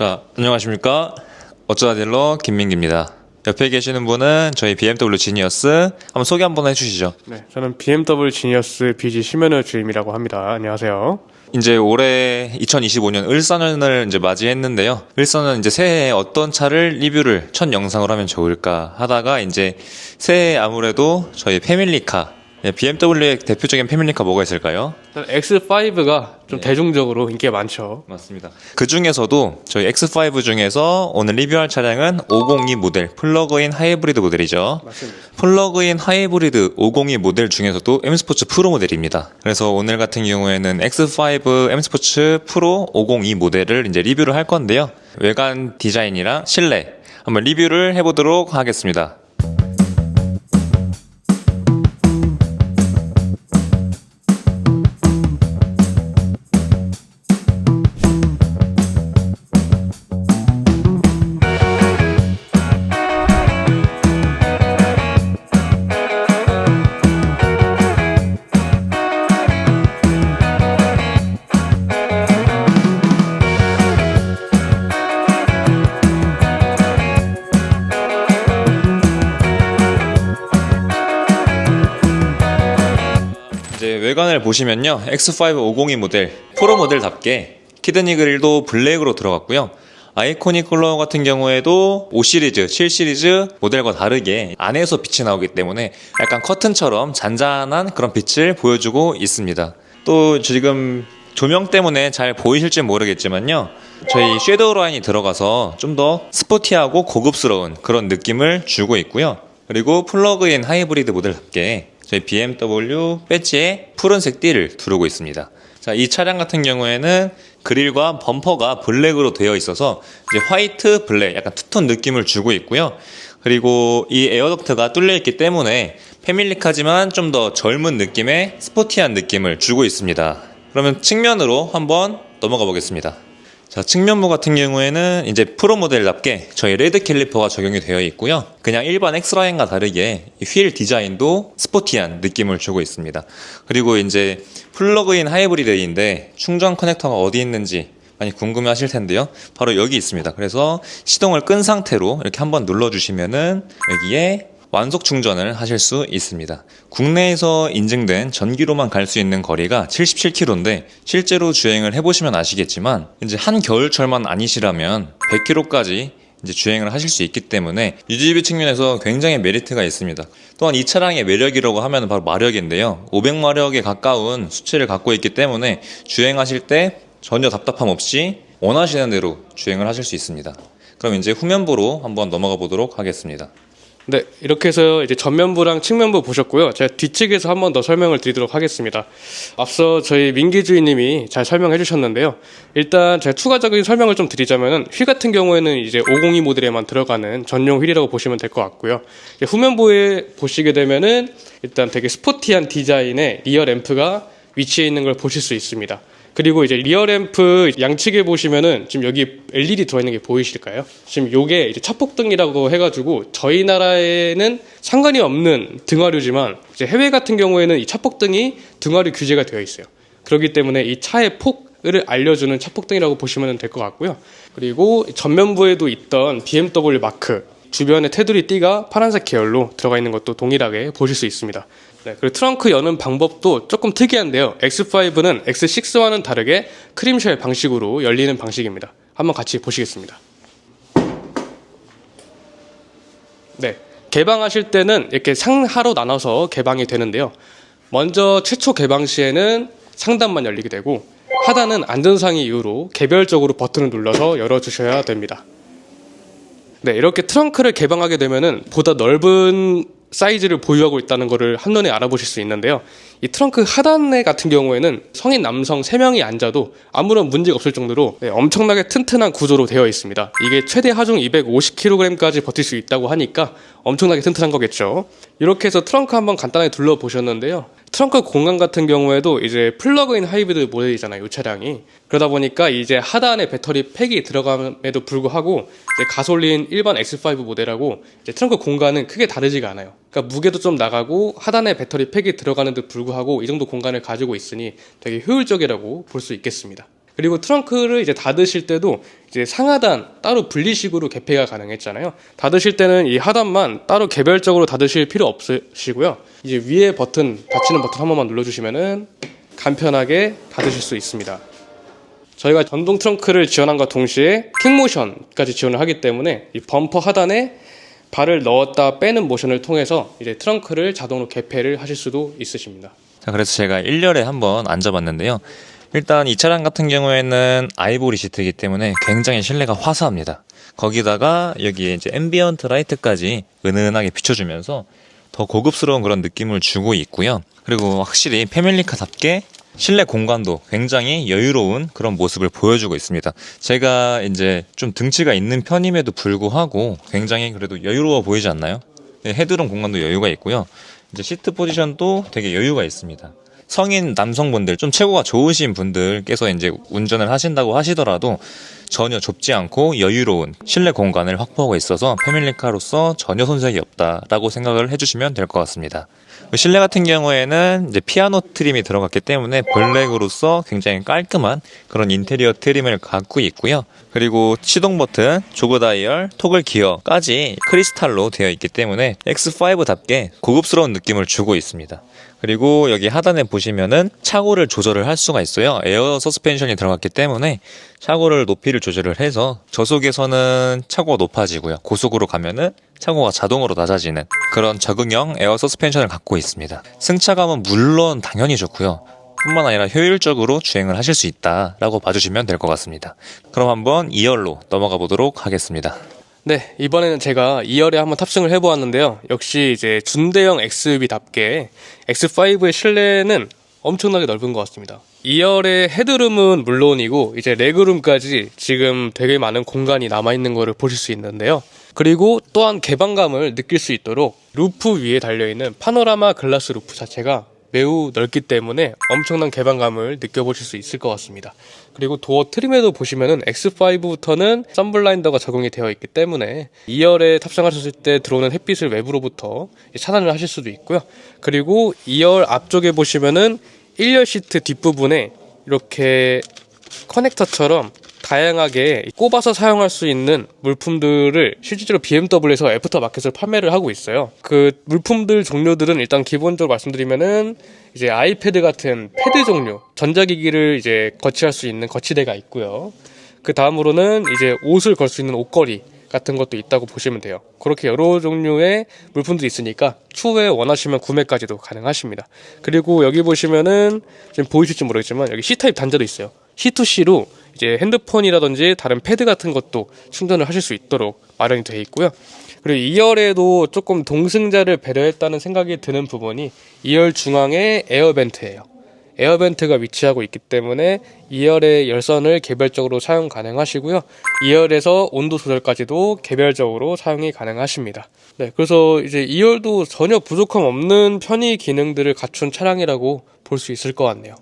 자, 안녕하십니까. 어쩌다 딜러 김민기입니다. 옆에 계시는 분은 저희 BMW 지니어스 한번 소개 한번 해주시죠. 네, 저는 BMW 지니어스 BG 심현우 주임이라고 합니다. 안녕하세요. 이제 올해 2025년 을선을 이제 맞이했는데요. 을선은 이제 새해에 어떤 차를 리뷰를 첫 영상으로 하면 좋을까 하다가 이제 새해에 아무래도 저희 패밀리카 예, BMW의 대표적인 패밀리카 뭐가 있을까요? 일단 X5가 좀 네. 대중적으로 인기가 많죠. 맞습니다. 그 중에서도 저희 X5 중에서 오늘 리뷰할 차량은 502 모델 플러그인 하이브리드 모델이죠. 맞습니다. 플러그인 하이브리드 502 모델 중에서도 M 스포츠 프로 모델입니다. 그래서 오늘 같은 경우에는 X5 M 스포츠 프로 502 모델을 이제 리뷰를 할 건데요. 외관 디자인이랑 실내 한번 리뷰를 해보도록 하겠습니다. 이제 외관을 보시면요. X5 502 모델, 프로 모델답게 키드니 그릴도 블랙으로 들어갔고요. 아이코닉 컬러 같은 경우에도 5 시리즈, 7 시리즈 모델과 다르게 안에서 빛이 나오기 때문에 약간 커튼처럼 잔잔한 그런 빛을 보여주고 있습니다. 또 지금 조명 때문에 잘 보이실지 모르겠지만요. 저희 섀도우 라인이 들어가서 좀 더 스포티하고 고급스러운 그런 느낌을 주고 있고요. 그리고 플러그인 하이브리드 모델답게 저희 BMW 배지에 푸른색 띠를 두르고 있습니다. 자, 이 차량 같은 경우에는 그릴과 범퍼가 블랙으로 되어 있어서 이제 화이트 블랙 약간 투톤 느낌을 주고 있고요. 그리고 이 에어덕트가 뚫려 있기 때문에 패밀리카지만 좀 더 젊은 느낌의 스포티한 느낌을 주고 있습니다. 그러면 측면으로 한번 넘어가 보겠습니다. 자, 측면부 같은 경우에는 이제 프로 모델답게 저희 레드 캘리퍼가 적용이 되어 있고요. 그냥 일반 엑스라인과 다르게 이휠 디자인도 스포티한 느낌을 주고 있습니다. 그리고 이제 플러그인 하이브리드인데 충전 커넥터가 어디 있는지 많이 궁금해 하실 텐데요. 바로 여기 있습니다. 그래서 시동을 끈 상태로 이렇게 한번 눌러 주시면은 여기에 완속 충전을 하실 수 있습니다. 국내에서 인증된 전기로만 갈 수 있는 거리가 77km인데 실제로 주행을 해보시면 아시겠지만 이제 한 겨울철만 아니시라면 100km까지 이제 주행을 하실 수 있기 때문에 유지비 측면에서 굉장히 메리트가 있습니다. 또한 이 차량의 매력이라고 하면 바로 마력인데요. 500마력에 가까운 수치를 갖고 있기 때문에 주행하실 때 전혀 답답함 없이 원하시는 대로 주행을 하실 수 있습니다. 그럼 이제 후면부로 한번 넘어가 보도록 하겠습니다. 네, 이렇게 해서 이제 전면부랑 측면부 보셨고요. 제가 뒤측에서 한 번 더 설명을 드리도록 하겠습니다. 앞서 저희 민기 주인님이 잘 설명해 주셨는데요. 일단 제가 추가적인 설명을 좀 드리자면은 휠 같은 경우에는 이제 502 모델에만 들어가는 전용 휠이라고 보시면 될 것 같고요. 후면부에 보시게 되면은 일단 되게 스포티한 디자인의 리어 램프가 위치해 있는 걸 보실 수 있습니다. 그리고 이제 리어 램프 양측에 보시면은 지금 여기 LED 들어있는 게 보이실까요? 지금 요게 이제 차폭등이라고 해가지고 저희 나라에는 상관이 없는 등화류지만 이제 해외 같은 경우에는 이 차폭등이 등화류 규제가 되어 있어요. 그렇기 때문에 이 차의 폭을 알려주는 차폭등이라고 보시면 될 것 같고요. 그리고 전면부에도 있던 BMW 마크 주변에 테두리 띠가 파란색 계열로 들어가 있는 것도 동일하게 보실 수 있습니다. 네, 그리고 트렁크 여는 방법도 조금 특이한데요. X5는 X6와는 다르게 크림쉘 방식으로 열리는 방식입니다. 한번 같이 보시겠습니다. 네, 개방하실 때는 이렇게 상하로 나눠서 개방이 되는데요. 먼저 최초 개방 시에는 상단만 열리게 되고 하단은 안전상의 이유로 개별적으로 버튼을 눌러서 열어주셔야 됩니다. 네, 이렇게 트렁크를 개방하게 되면은 보다 넓은 사이즈를 보유하고 있다는 것을 한눈에 알아보실 수 있는데요. 이 트렁크 하단에 같은 경우에는 성인 남성 3명이 앉아도 아무런 문제가 없을 정도로 네, 엄청나게 튼튼한 구조로 되어 있습니다. 이게 최대 하중 250kg까지 버틸 수 있다고 하니까 엄청나게 튼튼한 거겠죠. 이렇게 해서 트렁크 한번 간단하게 둘러보셨는데요. 트렁크 공간 같은 경우에도 이제 플러그인 하이브리드 모델이잖아요, 이 차량이. 그러다 보니까 이제 하단에 배터리 팩이 들어감에도 불구하고 이제 가솔린 일반 X5 모델하고 이제 트렁크 공간은 크게 다르지가 않아요. 그러니까 무게도 좀 나가고 하단에 배터리 팩이 들어가는 데 불구하고 이 정도 공간을 가지고 있으니 되게 효율적이라고 볼 수 있겠습니다. 그리고 트렁크를 이제 닫으실 때도 이제 상하단 따로 분리식으로 개폐가 가능했잖아요. 닫으실 때는 이 하단만 따로 개별적으로 닫으실 필요 없으시고요. 이제 위에 버튼 닫히는 버튼 한 번만 눌러주시면은 간편하게 닫으실 수 있습니다. 저희가 전동 트렁크를 지원함과 동시에 킥모션까지 지원을 하기 때문에 이 범퍼 하단에 발을 넣었다 빼는 모션을 통해서 이제 트렁크를 자동으로 개폐를 하실 수도 있으십니다. 자, 그래서 제가 1열에 한번 앉아봤는데요. 일단 이 차량 같은 경우에는 아이보리 시트이기 때문에 굉장히 실내가 화사합니다. 거기다가 여기에 이제 앰비언트 라이트까지 은은하게 비춰주면서 더 고급스러운 그런 느낌을 주고 있고요. 그리고 확실히 패밀리카답게 실내 공간도 굉장히 여유로운 그런 모습을 보여주고 있습니다. 제가 이제 좀 등치가 있는 편임에도 불구하고 굉장히 그래도 여유로워 보이지 않나요? 네, 헤드룸 공간도 여유가 있고요. 이제 시트 포지션도 되게 여유가 있습니다. 성인 남성분들 좀 체구가 좋으신 분들께서 이제 운전을 하신다고 하시더라도 전혀 좁지 않고 여유로운 실내 공간을 확보하고 있어서 패밀리카로서 전혀 손색이 없다라고 생각을 해주시면 될 것 같습니다. 그 실내 같은 경우에는 이제 피아노 트림이 들어갔기 때문에 블랙으로서 굉장히 깔끔한 그런 인테리어 트림을 갖고 있고요. 그리고 시동 버튼, 조그 다이얼, 토글 기어까지 크리스탈로 되어 있기 때문에 X5답게 고급스러운 느낌을 주고 있습니다. 그리고 여기 하단에 보시면은 차고를 조절을 할 수가 있어요. 에어 서스펜션이 들어갔기 때문에 차고를 높이를 조절을 해서 저속에서는 차고가 높아지고요. 고속으로 가면은 차고가 자동으로 낮아지는 그런 적응형 에어 서스펜션을 갖고 있습니다. 승차감은 물론 당연히 좋고요. 뿐만 아니라 효율적으로 주행을 하실 수 있다라고 봐주시면 될 것 같습니다. 그럼 한번 2열로 넘어가 보도록 하겠습니다. 네, 이번에는 제가 2열에 한번 탑승을 해보았는데요. 역시 이제 준대형 XUV답게 X5의 실내는 엄청나게 넓은 것 같습니다. 2열의 헤드룸은 물론이고 이제 레그룸까지 지금 되게 많은 공간이 남아 있는 것을 보실 수 있는데요. 그리고 또한 개방감을 느낄 수 있도록 루프 위에 달려있는 파노라마 글라스 루프 자체가 매우 넓기 때문에 엄청난 개방감을 느껴보실 수 있을 것 같습니다. 그리고 도어 트림에도 보시면은 X5부터는 썬블라인더가 적용이 되어 있기 때문에 2열에 탑승하셨을 때 들어오는 햇빛을 외부로부터 차단을 하실 수도 있고요. 그리고 2열 앞쪽에 보시면은 1열 시트 뒷부분에 이렇게 커넥터처럼 다양하게 꼽아서 사용할 수 있는 물품들을 실질적으로 BMW에서 애프터 마켓을 판매를 하고 있어요. 그 물품들 종류들은 일단 기본적으로 말씀드리면은 이제 아이패드 같은 패드 종류, 전자기기를 이제 거치할 수 있는 거치대가 있고요. 그 다음으로는 이제 옷을 걸 수 있는 옷걸이 같은 것도 있다고 보시면 돼요. 그렇게 여러 종류의 물품들이 있으니까 추후에 원하시면 구매까지도 가능하십니다. 그리고 여기 보시면은 지금 보이실지 모르겠지만 여기 C타입 단자도 있어요. C2C로 이제 핸드폰이라든지 다른 패드 같은 것도 충전을 하실 수 있도록 마련이 되어 있고요. 그리고 2열에도 조금 동승자를 배려했다는 생각이 드는 부분이 2열 중앙에 에어벤트예요. 에어벤트가 위치하고 있기 때문에 2열의 열선을 개별적으로 사용 가능하시고요. 2열에서 온도 조절까지도 개별적으로 사용이 가능하십니다. 네, 그래서 이제 2열도 전혀 부족함 없는 편의 기능들을 갖춘 차량이라고 볼 수 있을 것 같네요.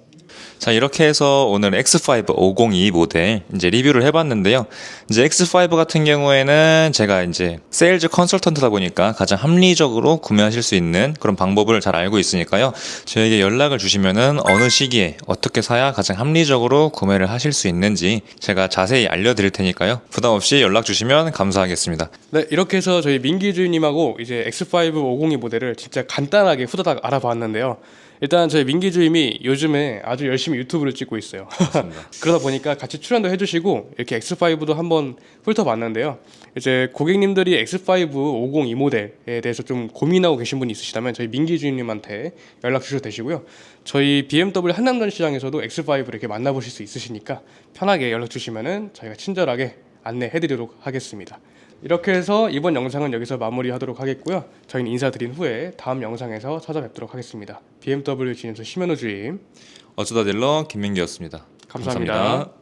자, 이렇게 해서 오늘 X5 502 모델 이제 리뷰를 해봤는데요. 이제 X5 같은 경우에는 제가 이제 세일즈 컨설턴트다 보니까 가장 합리적으로 구매하실 수 있는 그런 방법을 잘 알고 있으니까요. 저에게 연락을 주시면은 어느 시기에 어떻게 사야 가장 합리적으로 구매를 하실 수 있는지 제가 자세히 알려드릴 테니까요. 부담 없이 연락 주시면 감사하겠습니다. 네, 이렇게 해서 저희 민기 주임님하고 이제 X5 502 모델을 진짜 간단하게 후다닥 알아봤는데요. 일단 저희 민기 주임이 요즘에 아주 열심히 유튜브를 찍고 있어요. 그러다 보니까 같이 출연도 해주시고 이렇게 X5도 한번 훑어봤는데요. 이제 고객님들이 X5 502 모델에 대해서 좀 고민하고 계신 분이 있으시다면 저희 민기 주임님한테 연락 주셔도 되시고요. 저희 BMW 한남전 시장에서도 X5를 이렇게 만나보실 수 있으시니까 편하게 연락 주시면은 저희가 친절하게 안내해드리도록 하겠습니다. 이렇게 해서 이번 영상은 여기서 마무리하도록 하겠고요. 저희는 인사드린 후에 다음 영상에서 찾아뵙도록 하겠습니다. BMW 진행소 심현우 주임 어쩌다 딜러 김민기였습니다 감사합니다.